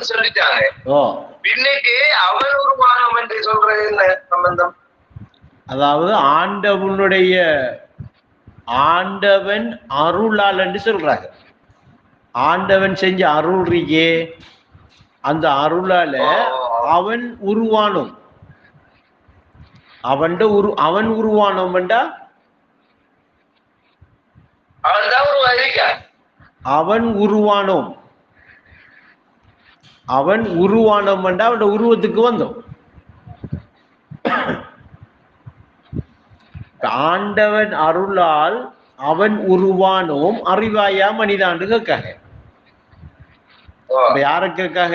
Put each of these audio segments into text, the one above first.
ஆண்டவர்னு சொல்லிட்டாங்க. பின்னுக்கு அவன் உருவானம் என்று சொல்றது என்ன சம்பந்தம்? அதாவது ஆண்டவனுடைய ஆண்டவன் அருளால் என்று சொல்றாங்க. ஆண்டவன் செஞ்ச அருள் இருக்கே அந்த அருளால அவன் உருவானோம். அவன்ட உரு அவன் உருவானோம்டா அவன் அவன் உருவானோம். அவன் உருவானோம்டா அவனோட உருவத்துக்கு வந்தோம். ஆண்டவன் அருளால் அவன் உருவானோம். அறிவாயா மனிதாண்டு கேட்காக ஓ, அப்ப யார கேட்காக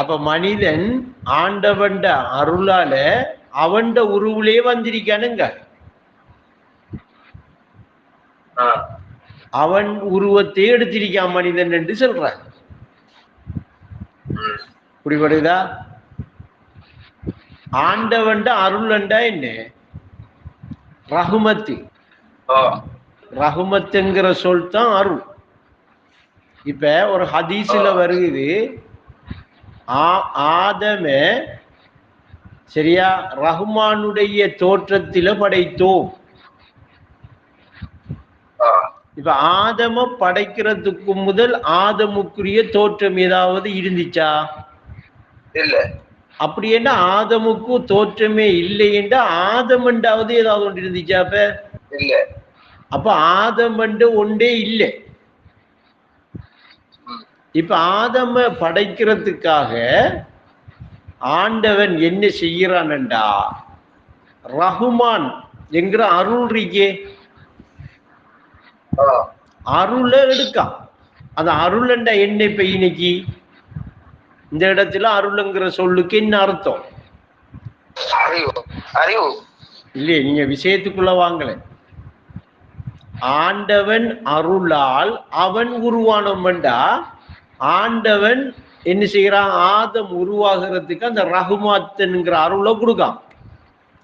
அப்ப மனிதன் ஆண்டவன்ட அருளால அவன்ட உருவிலே வந்திருக்கானுங்க. அவன் உருவத்தை எடுத்திருக்கான் மனிதன் என்று சொல்றான். புரிபடுதா ஆண்டவன்ட அருளண்டா என்ன? ரகுமத்து ரகுமத்துங்கிற சொல் தான் அருள். இப்ப ஒரு ஹதீஸ்ல வருகுது ஆ- ஆதம சரியா ரஹ்மானுடைய தோற்றத்தில படைத்தோம். இப்ப ஆதம படைக்கிறதுக்கு முதல் ஆதமுக்குரிய தோற்றம் ஏதாவது இருந்துச்சா? இல்ல. அப்படி என்ன ஆதமுக்கு தோற்றமே இல்லை என்றா ஆதமண்டாவது ஏதாவது ஒன்று இருந்துச்சா அப்ப? இல்ல. அப்ப ஆதமண்டு ஒன்றே இல்லை. இப்ப ஆதம படைக்கிறதுக்காக ஆண்டவன் என்ன செய்யறான்டா ரஹ்மான் என்கிற அருள் இருக்கே. அருளை எடுக்கான் அந்த அருளண்டா என்ன இப்ப இன்னைக்கு? இந்த இடத்துல அருளுங்கிற சொல்லுக்கு என்ன அர்த்தம்? அறிவு. இல்லையே நீங்க விஷயத்துக்குள்ள வாங்கல. ஆண்டவன் அருளால் அவன் உருவானவன்டா ஆண்டவன் என்ன செய்யறான் ஆதம் உருவாகிறதுக்கு அந்த ரகுமாத்தன்ங்கிற அருளை கொடுக்கான்.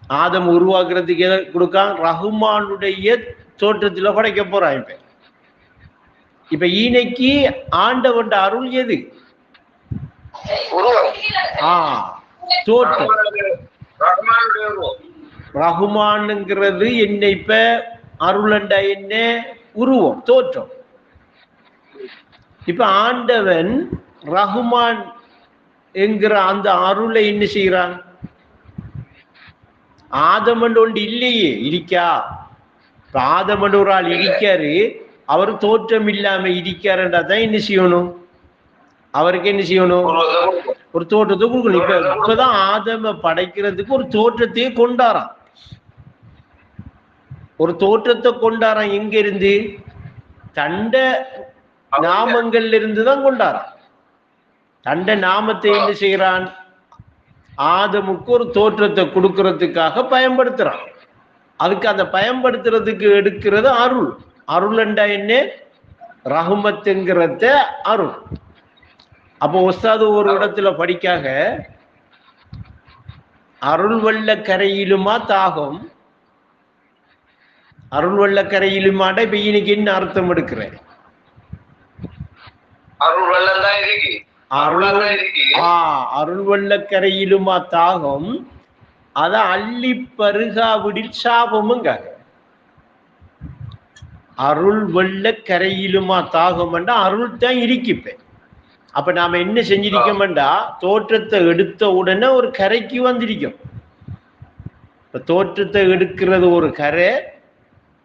ஆதம் உருவாக்குறதுக்கு எதை கொடுக்கான்? ரகுமானுடைய தோற்றத்துல படைக்க போறான் இப்ப. இப்ப ஈனைக்கு ஆண்டவன் அருள் எது? தோற்றம் ரகுமானுங்கிறது என்ன இப்ப அருளண்டா என்ன? உருவம் தோற்றம். இப்ப ஆண்டவன் ரகுமான் என்கிற அந்த அருளை என்ன செய்யறான் ஆதமன் ஒன்று இல்லையே இருக்கா? இப்ப ஆதமன் ஒரு ஆள் இடிக்காரு அவர் தோற்றம் இல்லாம இடிக்காருன்றா தான் என்ன செய்யணும்? அவருக்கு என்ன செய்யணும்? ஒரு தோற்றத்தை கொடுக்கணும். இப்ப இப்பதான் ஆதம படைக்கிறதுக்கு ஒரு தோற்றத்தையே கொண்டாராம். ஒரு தோற்றத்தை கொண்டாராம் எங்க இருந்து தண்ட நாமங்கள்ல இருந்து தான் கொண்டாராம். தண்ட நாமத்தை என்ன செய்யறான்? ஆதமுக்கு ஒரு தோற்றத்தை கொடுக்கறதுக்காக பயன்படுத்துறான். அதுக்கு அந்த பயன்படுத்துறதுக்கு எடுக்கிறது அருள். அருள்ண்டா என்ன? ரஹுமத்துங்கிறத அருள். அப்போ உஸ்தாது ஒரு இடத்துல படிக்காக அருள் வெள்ள கரையிலுமா தாகம்? அருள் வெள்ள கரையிலுமாட இப்ப இன்னைக்கு என்ன அர்த்தம் எடுக்கிறேன் அருள் வெள்ளம் தான் இருக்கு. அருள் அருள் தான் இருக்கு. ஆ அருள் வெள்ள கரையிலுமா தாகம்? அத அள்ளி பருகாவிடில் சாபமுங்க. அருள் வெள்ள கரையிலுமா தாகம்ண்டா அருள் தான் இருக்கிப்பேன் அப்ப நாம என்ன செஞ்சிருக்கோம்டா தோற்றத்தை எடுத்த உடனே ஒரு கரைக்கு வந்திருக்கோம். இப்ப தோற்றத்தை எடுக்கிறது ஒரு கரை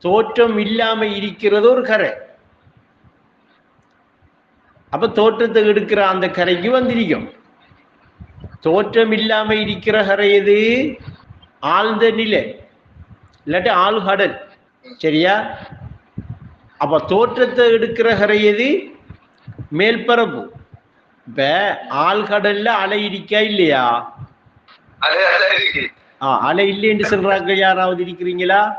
தோற்றம் இல்லாம இருக்கிறது ஒரு கரை. அப்ப தோற்றத்தை எடுக்கிற அந்த கரைக்கு வந்திருக்கோம். தோற்றம் இல்லாம இருக்கிற கரை எது? ஆழ்ந்த நிலை. இல்லாட்டி ஆழ்கடல். சரியா? அப்ப தோற்றத்தை எடுக்கிற கரை எது? மேல்பரப்பு. இப்ப ஆழ்கடல்ல அலை இருக்கா இல்லையா? ஆ, அலை இல்லைன்னு சொல்றாங்க. யாராவது இருக்கிறீங்களா?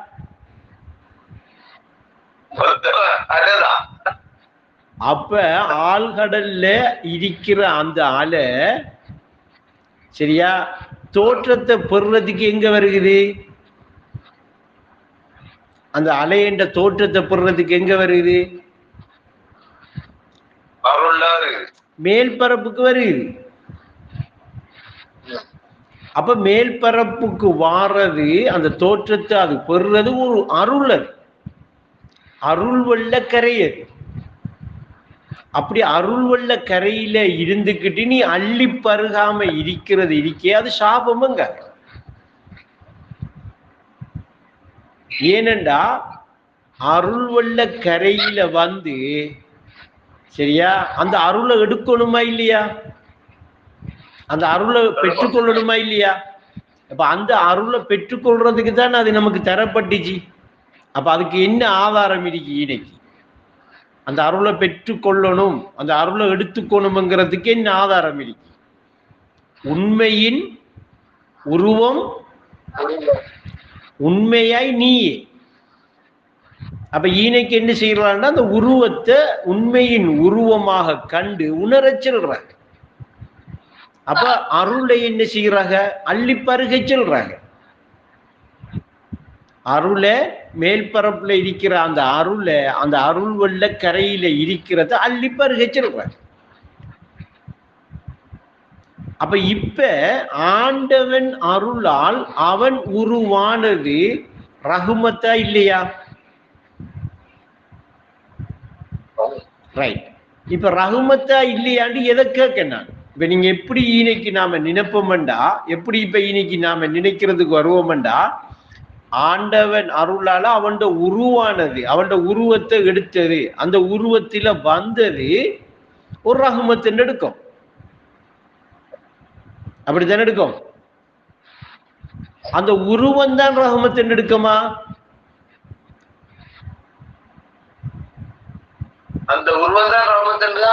அப்ப ஆழ்கடல்ல இருக்கிற அந்த அலை சரியா? தோற்றத்தை பெறுறதுக்கு எங்க வருகுது? அந்த அலை என்ற தோற்றத்தை பெறுறதுக்கு எங்க அருள்லாரு மேல் பரப்புக்கு வருது அப்ப மேல் பரப்புக்கு வாரது அந்த தோற்றத்தை அது பெறுறது ஒரு அருள் அது. அருள் வெள்ள அப்படி அருள் வெள்ள கரையில இருந்துக்கிட்டு நீ அள்ளி பருகாம இருக்கிறது இருக்கே அது சாபமுங்க. ஏனண்டா அருள் வெள்ள கரையில வந்து சரியா? அந்த அருளை எடுக்கணுமா இல்லையா? அந்த அருளை பெற்றுக்கொள்ளணுமா இல்லையா? அப்ப அந்த அருளை பெற்றுக்கொள்றதுக்கு தான் அது நமக்கு தரப்பட்டுச்சு. அப்ப அதுக்கு என்ன ஆதாரம் இருக்கு இன்னைக்கு? அந்த அருளை பெற்றுக்கொள்ளணும் அந்த அருளை எடுத்துக்கணுங்கிறதுக்கு என்ன ஆதாரம் இருக்கு உண்மையின் உருவம் உண்மையாய் நீயே. அப்ப ஈனைக்கு என்ன செய்யறான்னா அந்த உருவத்தை உண்மையின் உருவமாக கண்டு உணரச் சொல்றாங்க. அப்ப அருளை என்ன செய்யறாங்க அள்ளி பருக சொல்றாங்க. அருளை மேல்பரப்புல இருக்கிற அந்த அருளை அந்த அருள் வெள்ள கரையில இருக்கிறத அள்ளி பருகச்சிருக்கிறார். அப்ப இப்ப ஆண்டவன் அருளால் அவன் உருவானது ரகுமத்தா இல்லையா? ரைட் இப்ப ரகுமத்தா இல்லையாண்டு எதை கேட்க நான்? இப்ப நீங்க எப்படி இன்னைக்கு நாம நினைப்போம்டா எப்படி இப்ப இன்னைக்கு நாம நினைக்கிறதுக்கு வருவோம்டா ஆண்டவன் அருளால அவன்ட உருவானது அவன்ட உருவத்தை எடுத்தது. அந்த உருவத்தில வந்தது ஒரு ரகுமத்தின் எடுக்கும் அப்படித்தானே எடுக்கும் அந்த உருவம் தான் ரகுமத்தின் எடுக்குமா அந்த உருவம் தான்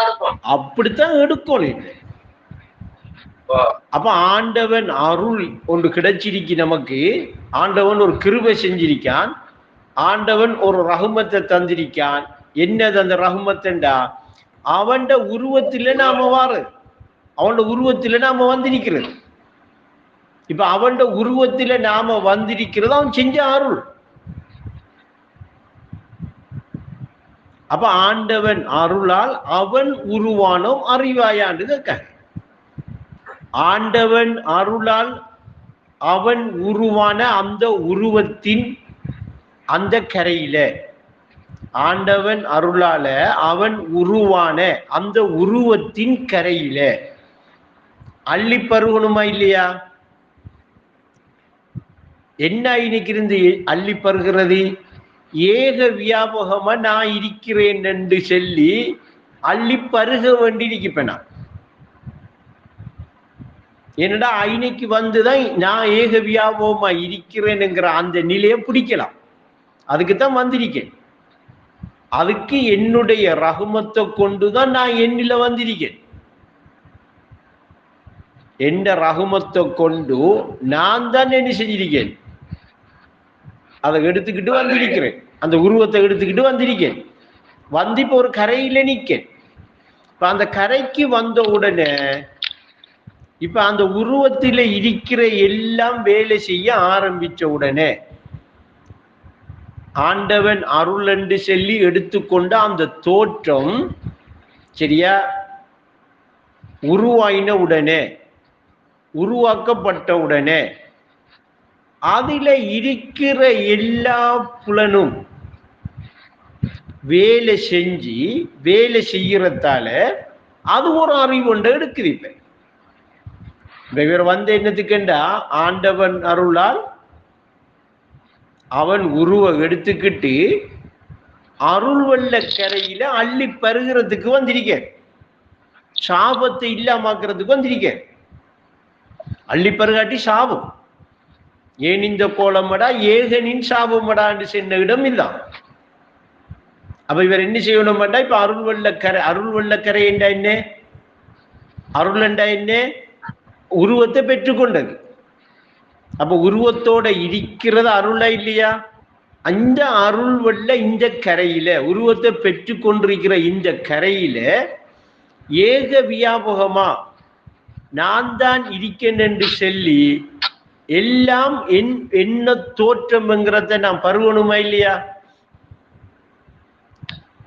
இருக்கும். அப்படித்தான் எடுக்கணும் ஓ, அப்ப ஆண்டவன் அருள் ஒன்று கிடைச்சிருக்கு நமக்கு. ஆண்டவன் ஒரு கிருபை செஞ்சிருக்கான். ஆண்டவன் ஒரு ரகுமத்தை தந்திருக்கான். என்னது அந்த ரகுமத்தண்டா? அவன் உருவத்தில நாம வாரு. அவனோட உருவத்தில நாம வந்திருக்கிறது. இப்ப அவன் உருவத்தில நாம வந்திருக்கிறது அவன் செஞ்ச அருள். அப்ப ஆண்டவன் அருளால் அவன் உருவானோம் அறிவாயான்னு கேட்க ஆண்டவன் அருளால் அவன் உருவான அந்த உருவத்தின் அந்த கரையில. ஆண்டவன் அருளால அவன் உருவான அந்த உருவத்தின் கரையில. அள்ளி பருகணுமா இல்லையா? என்ன இன்னைக்கு இருந்து அள்ளி பருகிறது? ஏக வியாபகமா நான் இருக்கிறேன் என்று சொல்லி அள்ளி பருக வேண்டி இப்ப நான். என்னடா ஐனைக்கு வந்துதான் நான் ஏக வியாபமா இருக்கிறேனுங்கிற அந்த நிலையை பிடிக்கலாம். அதுக்கு தான் வந்திருக்கேன். அதுக்கு என்னுடைய ரகுமத்தை கொண்டுதான் நான் என்னில வந்திருக்கேன். என்ற ரகுமத்தை கொண்டு நான் தான் என்ன செஞ்சிருக்கேன்? அதை எடுத்துக்கிட்டு வந்திருக்கிறேன். அந்த உருவத்தை எடுத்துக்கிட்டு வந்திருக்கேன். வந்து இப்போ ஒரு கரையில நிக்கேன். இப்ப அந்த கரைக்கு வந்த உடனே இப்ப அந்த உருவத்தில இருக்கிற எல்லாம் வேலை செய்ய ஆரம்பிச்ச உடனே ஆண்டவன் அருள் என்று சொல்லி எடுத்துக்கொண்ட அந்த தோற்றம் சரியா? உருவாயின உடனே உருவாக்கப்பட்ட உடனே அதில இருக்கிற எல்லா புலனும் வேலை செஞ்சு வேலை செய்யறதால அது ஒரு அறிவு ஒன்றை எடுக்குது இப்போ. இப்ப இவர் வந்து என்னத்துக்குண்டா ஆண்டவன் அருளால் அவன் உருவ எடுத்துக்கிட்டு அருள் வெள்ள கரையில அள்ளி பருகிறதுக்கு வந்திருக்க சாபத்தை இல்லாமாக்குறதுக்கு வந்திருக்க அள்ளி பருகாட்டி சாபம். ஏன் இந்த கோலமடா? ஏகனின் சாபமடான்னு சென்ன இடம் இல்லாம் அப்ப இவர் என்ன செய்யணும்டா இப்ப அருள் வெள்ளக்கரை அருள் வெள்ளக்கரை என்றா என்ன? அருள் என்றா என்ன? உருவத்தை பெற்றுக்கொண்டது. அப்ப உருவத்தோட இருக்கிறது அருளா இல்லையா? அந்த அருள் வெள்ள இந்த கரையில உருவத்தை பெற்று கொண்டிருக்கிற இந்த கரையில ஏக வியாபகமா நான் தான் இருக்கேன் என்று சொல்லி எல்லாம் என் என்ன தோற்றம்ங்கிறத நான் பருவணுமா இல்லையா?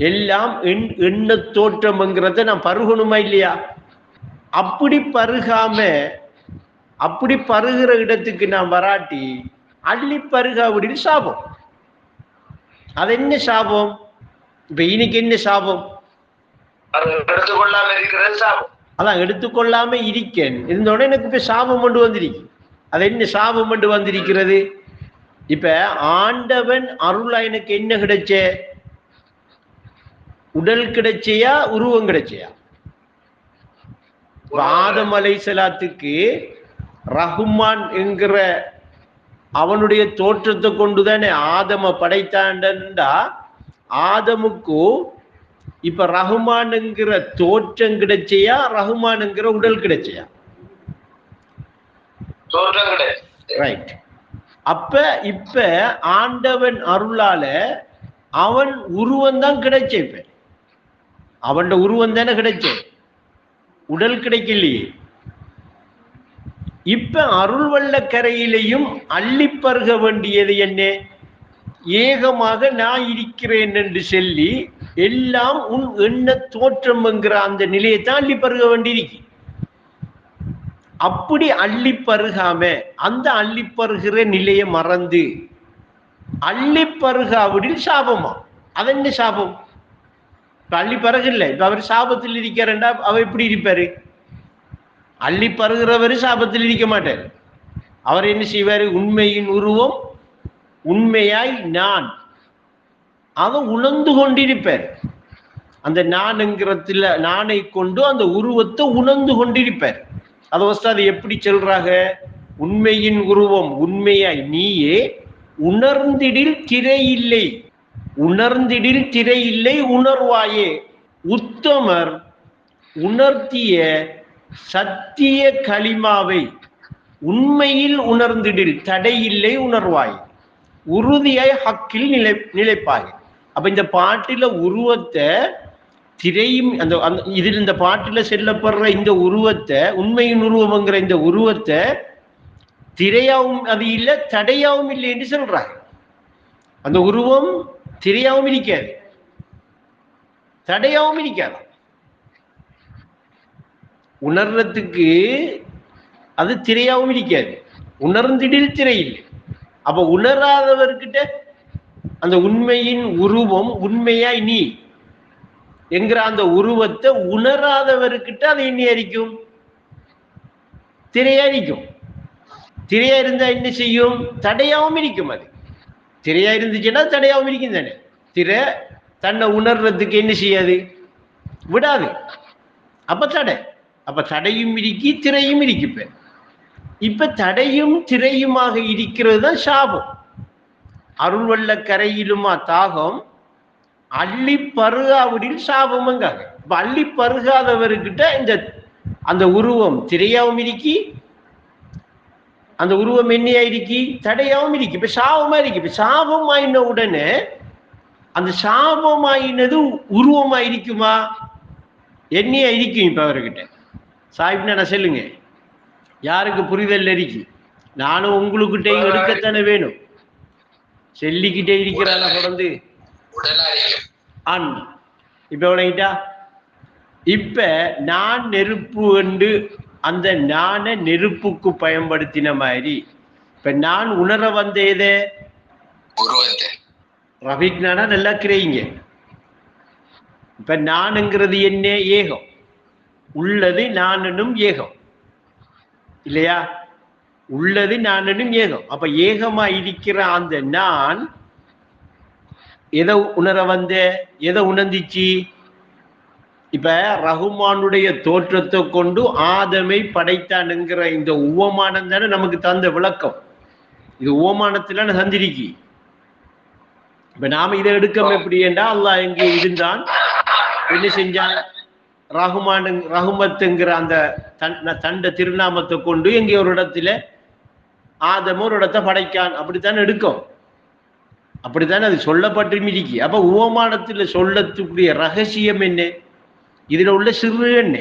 எல்லாம் என் என்ன தோற்றம்ங்கிறத நான் பருகணுமா இல்லையா? அப்படி பருகாம அப்படி பருகிற இடத்துக்கு நான் வராட்டி அள்ளி பருகாவிடில் சாபம். அது என்ன சாபம்? இப்ப இன்னைக்கு என்ன சாபம்? எடுத்துக்கொள்ளாம இருக்கிறது சாபம். அதான் எடுத்துக்கொள்ளாம இருக்கேன். இருந்தோடனே எனக்கு இப்ப சாபம் கொண்டு வந்திருக்கு. அது என்ன சாபம் கொண்டு வந்திருக்கிறது? இப்ப ஆண்டவன் அருளா எனக்கு என்ன கிடைச்ச? உடல் கிடைச்சையா உருவம் கிடைச்சையா? ஆதம் அலைசலாத்துக்கு ரஹ்மான் என்கிற அவனுடைய தோற்றத்தை கொண்டுதானே ஆதம படைத்தாண்டா? ஆதமுக்கு இப்ப ரஹ்மான்ங்கிற தோற்றம் கிடைச்சையா? ரஹ்மான்ங்கிற உடல் கிடைச்சையா? ரைட் அப்ப இப்ப ஆண்டவன் அருளால அவன் உருவம் தான் கிடைச்ச இப்ப. அவன் உருவம் தானே கிடைச்ச? உடல் கிடைக்கலையே. இப்ப அருள் வள்ளக்கரையிலையும் அள்ளி பருக வேண்டியது என்ன? ஏகமாக நான் இருக்கிறேன் என்று சொல்லி எல்லாம் உன் எண்ண தோற்றம் என்கிற அந்த நிலையைத்தான் அள்ளி பருக வேண்டியிருக்கு. அப்படி அள்ளி பருகாம அந்த அள்ளி பருகிற நிலையை மறந்து அள்ளி பருகாவிடில் சாபமா? அதென்ன சாபம்? இப்ப அள்ளி இல்லை இப்ப அவர் சாபத்தில் இருக்கிறண்டா அவர் எப்படி இருப்பாரு? அள்ளி பறகுறவர் சாபத்தில் இருக்க மாட்டார். அவர் என்ன செய்வார்? உண்மையின் உருவம் உண்மையாய் நான். அதை உணர்ந்து கொண்டிருப்பார். அந்த நான்ங்கிறதுல நானை கொண்டு அந்த உருவத்தை உணர்ந்து கொண்டிருப்பார். அதை வச்சு அது எப்படி சொல்றாங்க? உண்மையின் உருவம் உண்மையாய் நீயே உணர்ந்திடில் திரையில்லை இல்லை. உணர்ந்திடில் திரை இல்லை உணர்வாயே. உத்தமர் உணர்த்திய சத்திய களிமாவை உண்மையில் உணர்ந்திடில் தடை இல்லை உணர்வாய். உறுதியாய் ஹக்கில் நிலை நிலைப்பாய். அப்ப இந்த பாட்டில உருவத்தை திரையும் அந்த அந்த இதில் இந்த பாட்டில செல்லப்படுற இந்த உருவத்தை உண்மையின் உருவம்ங்கிற இந்த உருவத்தை திரையாவும் அது இல்லை தடையாவும் இல்லை என்று சொல்றாங்க அந்த உருவம் திரையாவும் இருக்காது தடையாவும் இருக்காது உணர்றதுக்கு அது திரையாவும் இருக்காது உணர்ந்திடில் திரை இல்லை. அப்ப உணராதவர்கிட்ட அந்த உண்மையின் உருவம் உண்மையாய் நீ என்கிற அந்த உருவத்தை உணராதவர்கிட்ட அதை இனி அரிக்கும்? திரையா இருக்கும் திரையா இருந்தா என்ன செய்யும்? தடையாவும் இருக்கும் அது. திரையா இருந்துச்சுன்னா தடையாகவும் இருக்கும் தானே. திரை தன்னை உணர்றதுக்கு என்ன செய்யாது? விடாது. அப்ப தடை. அப்ப தடையும் இருக்கி திரையும் இருக்கு இப்ப. தடையும் திரையுமாக இருக்கிறது தான் சாபம். அருள்வள்ள கரையிலுமா தாகம் அள்ளி பருகாவிடில் சாபமுங்காங்க இப்ப அள்ளி பருகாதவர்கிட்ட இந்த அந்த உருவம் திரையாவும் இருக்கி அந்த உருவம் என்னையா இருக்கி? தடையாவும் இருக்கு. இப்ப சாபமா இருக்கு. இப்ப சாபம் ஆயின உடனே அந்த சாபம் ஆயினது உருவமா இருக்குமா? என்னையா இருக்கும் இப்ப அவர்கிட்ட? சாஹிப்னா சொல்லுங்க. யாருக்கு புரிதல் இருக்கு? நானும் உங்களுக்கிட்டையும் எடுக்கத்தானே வேணும். செல்லிக்கிட்டே இருக்கிறாங்க தொடர்ந்து? ஆண் இப்ப எவ்வளோட்டா இப்ப நான் நெருப்பு என்று அந்த நானை நெருப்புக்கு பயன்படுத்தின மாதிரி. இப்ப நான் உணர வந்த எதை நானா நல்லா கிரைங்க இப்ப நானுங்கிறது என்ன ஏகம். உள்ளது நானும் ஏகம். இல்லையா? உள்ளது நானும் ஏகம். அப்ப ஏகமா இருக்கிற அந்த நான் எதை உணர வந்த? எதை உணர்ந்துச்சு? இப்ப ரகுமானுடைய தோற்றத்தை கொண்டு ஆதமை படைத்தானுங்கிற இந்த உவமானம் தானே நமக்கு தந்த விளக்கம். இது உவமானத்துல சந்திரிக்கு இப்ப நாம இதை எடுக்கோம் எப்படி என்றா அல்லாஹ் எங்கே இருந்தான். என்ன செஞ்சான்? ரகுமான் ரகுமத்துங்கிற அந்த தன் தண்ட திருநாமத்தை கொண்டு எங்கே ஒரு இடத்துல ஆதம ஒரு இடத்தை படைக்கான். அப்படித்தான் எடுக்கும். அப்படித்தானே அது சொல்லப்பட்டு மிதிக்கு அப்ப உவமானத்துல சொல்லத்துக்குரிய ரகசியம் என்ன? இதில் உள்ள சிறு என்ன